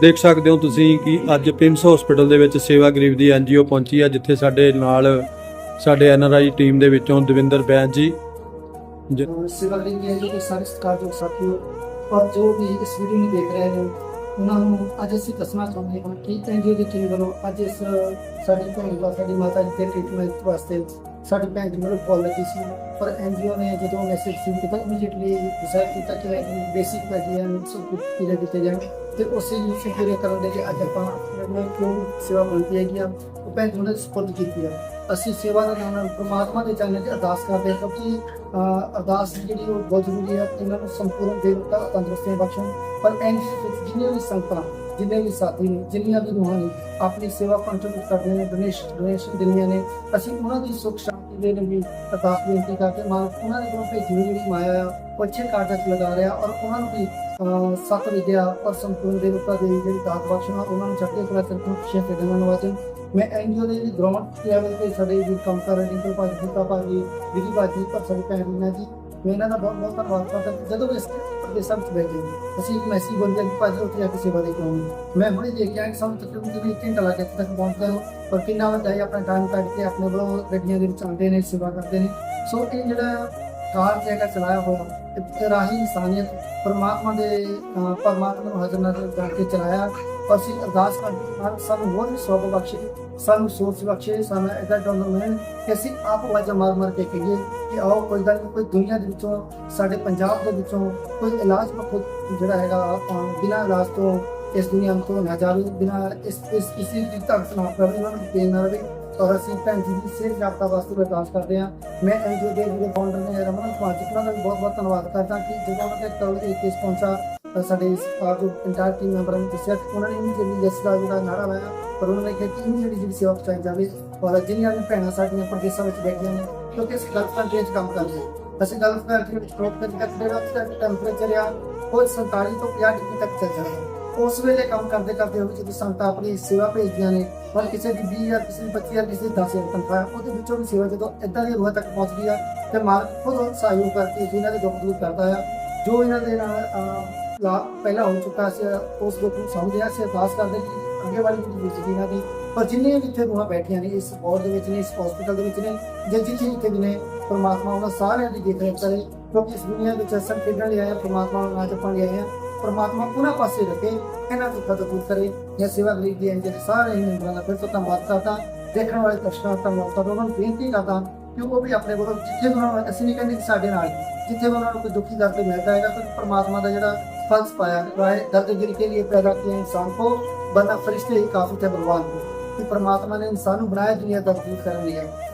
ਦੇਖ ਸਕਦੇ ਹੋ ਤੁਸੀਂ ਕਿ ਅੱਜ ਪਿੰਸ ਹਸਪੀਟਲ ਦੇ ਵਿੱਚ ਸੇਵਾ ਗਰੀਬ ਦੀ ਐਨਜੀਓ ਪਹੁੰਚੀ ਹੈ ਜਿੱਥੇ ਸਾਡੇ ਨਾਲ ਸਾਡੇ ਐਨਆਰਆਈ ਟੀਮ ਦੇ ਵਿੱਚੋਂ ਦਵਿੰਦਰ ਬੈਂਸ ਜੀ। ਸੇਵਾ ਗਰੀਬ ਦੀ ਐਨਜੀਓ ਦੇ ਸਾਰੇ ਸਤਿਕਾਰਯੋਗ ਸਾਥੀਓ, ਔਰ ਜੋ ਵੀ ਇਸ ਵੀਡੀਓ ਨੂੰ ਦੇਖ ਰਹੇ ਨੇ, ਉਹਨਾਂ ਨੂੰ ਅੱਜ ਅਸੀਂ ਦੱਸਣਾ ਚਾਹੁੰਦੇ ਹਾਂ ਕਿ ਐਨਜੀਓ ਦੇ ਟੀਮ ਵੱਲੋਂ ਅੱਜ ਇਸ ਸਾਡੀ ਭੈਣ ਦਾ ਸਾਡੀ ਮਾਤਾ ਜੀ ਦੇ ਟ੍ਰੀਟਮੈਂਟ ਵਾਸਤੇ ਸਾਡੀ ਭੈਣ ਦੀ ਨੂੰ ਕਾਲ ਲੱਗੀ ਸੀ, ਪਰ ਐਨਜੀਓ ਨੇ ਜਦੋਂ ਮੈਸੇਜ ਸੀ ਕੀਤਾ ਇਮੀਡੀਏਟਲੀ ਡਿਸਾਈਡ ਕੀਤਾ ਕਿ ਬੇਸਿਕ ਮੈਡੀਅਨ ਸਭ ਕੁਝ ਪੂਰੇ ਦਿੱਤੇ ਜਾਣ। ਤੇ ਉਸੇ ਨੂੰ ਪੂਰੇ ਕਰਨ ਦੇ ਲਈ ਅੱਜ ਆਪਾਂ ਇਹਨਾਂ ਕਿਉਂ ਸੇਵਾ ਮੰਗਦੀ ਹੈਗੀ ਆ, ਉਹ ਭੈਣ ਜੀ ਨੇ ਸਪੋਰਟ ਕੀਤੀ ਹੈ ਅਸੀਂ ਸੇਵਾ ਦਾ ਨਾਮ ਨਾਲ ਪ੍ਰਮਾਤਮਾ ਦੇ ਚਰਨਾਂ 'ਚ ਅਰਦਾਸ ਕਰਦੇ ਹਾਂ, ਕਿਉਂਕਿ ਅਰਦਾਸ ਜਿਹੜੀ ਉਹ ਬਹੁਤ ਜ਼ਰੂਰੀ ਹੈ ਇਹਨਾਂ ਨੂੰ ਸੰਪੂਰਨ ਦੇਵਤਾ, ਤੰਦਰੁਸਤੀ ਬਖਸ਼ਣ। ਪਰ ਐਨ ਵਿੱਚ ਜਿੰਨੀਆਂ ਵੀ ਸੰਗਤਾਂ ਜਿੰਨੇ ਵੀ ਸਾਥੀ ਨੇ, ਜਿੰਨੀਆਂ ਵੀ ਰੂਹਾਂ ਨੇ, ਆਪਣੀ ਸੇਵਾ ਕੰਟਰੀਬਿਊਟ ਕਰਦੇ ਨੇ ਡੋਨੇਸ਼ਨ ਡੋਨੇਸ਼ਨ ਦਿੰਦੀਆਂ ਨੇ, ਅਸੀਂ ਉਹਨਾਂ ਦੀ ਸੁੱਖ ਸ਼ਾਂਤੀ ਦੇ ਲਈ ਵੀ ਅਰਦਾਸ ਬੇਨਤੀ ਕਰਕੇ ਮਾਂ ਉਹਨਾਂ ਦੇ ਕੋਲ ਭੇਜੀ ਹੋਈ ਜਿਹੜੀ ਮਾਇਆ ਆ ਉਹ ਅੱਛੇ ਕਾਰਜਾਂ 'ਚ ਲਗਾ ਰਿਹਾ ਔਰ ਉਹਨਾਂ ਨੂੰ ਵੀ ਅਹ, ਸਤ ਵਿਦਿਆ ਔਰ ਸੰਪੂਰਨ ਦੇਵਤਾ ਦੇ ਜਿਹੜੀ ਦਾਤ ਬਖਸ਼ਣਾ ਉਹਨਾਂ ਨੂੰ ਚੜ੍ਹਦੀ ਕਲਾ ਤੇ ਖੁਸ਼ੀਆਂ ਤੇ ਦੇਣ ਵਾਸਤੇ ਮੈਂ ਐਨਜੀਓ ਦੇ ਵੀ ਗਰਾਊਂਡ ਲੈਵਲ ਤੇ ਸਾਡੇ ਵੀ ਕੰਮ ਕਰ ਰਹੇ ਡਿੰਪਲ ਭਾਜੀ ਦੀਪਾ ਭਾਜੀ ਵਿਧੀ ਭਾਜੀ ਪਰ ਸਾਡੀ ਭੈਣ ਮੀਨਾ ਜੀ ਇਹਨਾਂ ਦਾ ਬਹੁਤ ਬਹੁਤ ਧੰਨਵਾਦ ਕਰਦਾ ਜਦੋਂ ਵੀ ਇਸ ਪ੍ਰਦੇਸ਼ਾਂ ਵਿੱਚ ਬੈਠੇ ਅਸੀਂ ਇੱਕ ਮੈਸੇਜ ਬੋਲਦੇ ਬੰਦੇ ਦੀ ਭਾਜੀ ਉੱਥੇ ਜਾ ਕੇ ਸੇਵਾ ਦੇ ਕੇ ਮੈਂ ਹੁਣੇ ਦੇਖਿਆ ਕਿ ਸਾਨੂੰ ਤਕਰੀਬਨ ਜਿਹੜੀ ਇੱਕ ਘੰਟਾ ਲੱਗ ਤੱਕ ਪਹੁੰਚਦੇ ਹੋ ਪਰ ਕਿੰਨਾ ਵੱਡਾ ਹੈ ਆਪਣਾ ਟਾਈਮ ਕੱਢ ਕੇ ਆਪਣੇ ਵੱਲੋਂ ਗੱਡੀਆਂ ਦੇ ਵਿੱਚ ਆਉਂਦੇ ਨੇ, ਸੇਵਾ ਕਰਦੇ ਨੇ। ਸੋ ਇਹ ਜਿਹੜਾ ਕਾਰਜ ਹੈਗਾ ਚਲਾਇਆ ਹੋਇਆ, ਇਹ ਰਾਹੀ ਇਨਸਾਨੀਅਤ, ਪਰਮਾਤਮਾ ਦੇ ਪਰਮਾਤਮਾ ਨੂੰ ਹਾਜ਼ਰ ਨਾਜ਼ਰ ਕਰਕੇ ਚਲਾਇਆ। ਔਰ ਅਸੀਂ ਅਰਦਾਸ ਕਰਦੇ ਹਾਂ ਸਾਨੂੰ ਹੋਰ ਵੀ ਸਵਾਬ ਬਖਸ਼ੇ, ਸਾਨੂੰ ਸੋਚ ਬਖਸ਼ੇ, ਸਾਨੂੰ ਇਹਦਾ ਡੋਨਰ ਮਿਲਣ ਕਿ ਅਸੀਂ ਆਪ ਵਾਜਾ ਮਾਰ ਮਾਰ ਕੇ ਕਹੀਏ ਕਿ ਆਓ ਕੋਈ ਗੱਲ ਨਹੀਂ ਕੋਈ ਦੁਨੀਆ ਦੇ ਵਿੱਚੋਂ, ਸਾਡੇ ਪੰਜਾਬ ਦੇ ਵਿੱਚੋਂ ਕੋਈ ਇਲਾਜ ਪੱਖੋਂ ਜਿਹੜਾ ਹੈਗਾ ਬਿਨਾਂ ਇਲਾਜ ਤੋਂ ਇਸ ਦੁਨੀਆ ਤੋਂ ਨਾ ਜਾਵੇ, ਬਿਨਾਂ ਇਸ ਇਸ ਕਿਸੇ ਦੀ ਧਰਤ ਨਾ ਪਵੇ, ਉਹਨਾਂ ਨੂੰ ਦੇਣ ਨਾ ਰਵੇ। ਔਰ ਅਸੀਂ ਭੈਣ ਜੀ ਦੀ ਸਿਹਤ ਜਾਬਤਾ ਵਾਸਤੇ ਅਰਦਾਸ ਕਰਦੇ ਹਾਂ। ਮੈਂ ਐਨਜੀਓ ਦੇ ਜਿਹੜੇ ਫਾਊਂਡਰ ਨੇ, ਰਮਨ ਕੁਮਾਰ ਜੀ, ਉਹਨਾਂ ਦਾ ਵੀ ਬਹੁਤ ਬਹੁਤ ਧੰਨਵਾਦ ਕਰਦਾ ਕਿ ਜਦੋਂ ਉਹਨਾਂ ਦੇ ਕੋਲ ਇਹ ਕੇਸ ਪਹੁੰਚਾ ਸਾਡੇ ਇਸ ਆਪ ਜੋ ਇੰਟਾਇਰ ਟੀਮ ਮੈਂਬਰਾਂ ਨੂੰ ਦੱਸਿਆ ਕਿ ਉਹਨਾਂ ਨੇ ਜਿਹੜੀ ਜਿਸ ਦਾ ਜਿਹੜਾ ਨਾਰਾ ਲਾਇਆ, ਪਰ ਉਹਨਾਂ ਨੇ ਕਿਹਾ ਕਿ ਇਮੀਡੀਏਟਲੀ ਜਿਹੜੀ ਸੇਵਾ ਪਹੁੰਚਾਈ ਜਾਵੇ। ਔਰ ਜਿੰਨੀਆਂ ਵੀ ਭੈਣਾਂ ਸਾਡੀਆਂ ਪ੍ਰਦੇਸ਼ਾਂ ਵਿੱਚ ਬੈਠੀਆਂ ਨੇ ਕਿਉਂਕਿ ਅਸੀਂ ਗਲਫ ਕੰਟਰੀ 'ਚ ਕੰਮ ਕਰਦੇ ਹਾਂ। ਅਸੀਂ ਗਲਫ ਕੰਟਰੀ ਵਿੱਚ ਪ੍ਰੋਪ ਕਰਕੇ ਜਿਹੜਾ ਟੈਂਪਰੇਚਰ ਆ ਉਹ 47 ਤੋਂ 50 ਡਿਗਰੀ ਤੱਕ ਚੱਲ ਜਾਂਦਾ ਉਸ ਵੇਲੇ ਕੰਮ ਕਰਦੇ ਕਰਦੇ ਹੋਵੇ ਜਦੋਂ ਸੰਗਤਾਂ ਆਪਣੀ ਸੇਵਾ ਭੇਜਦੀਆਂ ਨੇ ਪਰ ਕਿਸੇ ਦੀ 20 ਜਾਂ ਕਿਸੇ ਦੀ 25 ਜਾਂ ਕਿਸੇ ਦੀ 10 ਹਜ਼ਾਰ ਤਨਖਾਹ, ਉਹਦੇ ਵਿੱਚੋਂ ਵੀ ਸੇਵਾ ਜਦੋਂ ਇਦਾਂ ਦੀ ਰੂਹਾਂ ਤੱਕ ਪਹੁੰਚਦੀ ਆ, ਤੇ ਮਾਲਕ ਖੁਦ ਸਹਿਯੋਗ ਕਰਕੇ ਜਿਨ੍ਹਾਂ ਦੇ ਦੁੱਖ ਦੂਰ ਕਰਦਾ ਆ, ਜੋ ਇਹਨਾਂ ਦੇ ਨਾਲ ਲਾ ਪਹਿਲਾਂ ਹੋ ਚੁੱਕਾ ਸੀ, ਉਸ ਦੁੱਖ ਨੂੰ ਸਮਝਦੇ ਆ ਅਸੀਂ ਅਰਦਾਸ ਕਰਦੇ ਕਿ ਅੱਗੇ ਵਾਲੀ ਜਿਹੜੀ ਜ਼ਿੰਦਗੀ ਇਹਨਾਂ ਦੀ ਪਰ ਜਿੰਨੇ ਵੀ ਇੱਥੇ ਰੂਹਾਂ ਬੈਠੀਆਂ ਨੇ ਇਸ ਵਾਰਡ ਦੇ ਵਿੱਚ ਨੇ, ਇਸ ਹਸਪੀਟਲ ਦੇ ਵਿੱਚ ਨੇ, ਜਾਂ ਜਿੱਥੇ ਜਿੱਥੇ ਵੀ ਨੇ, ਪਰਮਾਤਮਾ ਉਹਨਾਂ ਸਾਰਿਆਂ ਦੀ ਦੇਖ ਰੇਖ ਕਰੇ, ਕਿਉਂਕਿ ਇਸ ਦੁਨੀਆ ਵਿੱਚ ਅਸਲ ਖੇਡਣ ਲਈ ਆਇਆ ਪਰਮਾਤਮਾ ਨੂੰ ਨਾਚ ਪਾਉਣ ਲਈ ਆਏ ਆ, ਪਰਮਾਤਮਾ ਉਹਨਾਂ ਪਾਸੇ ਰੱਖੇ, ਇਹਨਾਂ ਦੀ ਕਦਰ ਦੂਰ ਕਰੇ, ਜਾਂ ਸੇਵਾ ਗਰੀਬ ਦੀ ਅੰਜਲੀ ਸਾਰੇ ਹੀ ਮੈਂਬਰਾਂ ਦਾ ਫਿਰ ਤੋਂ ਧੰਨਵਾਦ ਕਰਦਾ, ਦੇਖਣ ਵਾਲੇ ਦਰਸ਼ਕਾਂ ਦਾ ਧੰਨਵਾਦ ਕਰਦਾ, ਉਹਨਾਂ ਨੂੰ ਬੇਨਤੀ ਕਰਦਾ ਕਿ ਉਹ ਵੀ ਆਪਣੇ ਵੱਲੋਂ ਜਿੱਥੇ ਵੀ ਉਹਨਾਂ ਨੂੰ, ਅਸੀਂ ਨਹੀਂ ਕਹਿੰਦੇ ਕਿ ਸਾਡੇ ਨਾਲ, ਜਿੱਥੇ ਵੀ ਉਹਨਾਂ ਨੂੰ ਕੋਈ ਦੁੱਖੀ ਦਰਦ ਮਿਲਦਾ ਹੈਗਾ, ਤਾਂ ਪਰਮਾਤਮਾ ਦਾ ਜਿਹੜਾ फर्ज पाया गया है दर्दगिरी के लिए पैदा किया इंसान को वरना फरिश्ते ही काफी थे भगवान को कि परमात्मा ने इंसान बनाया दुनिया तब्दील करने लिए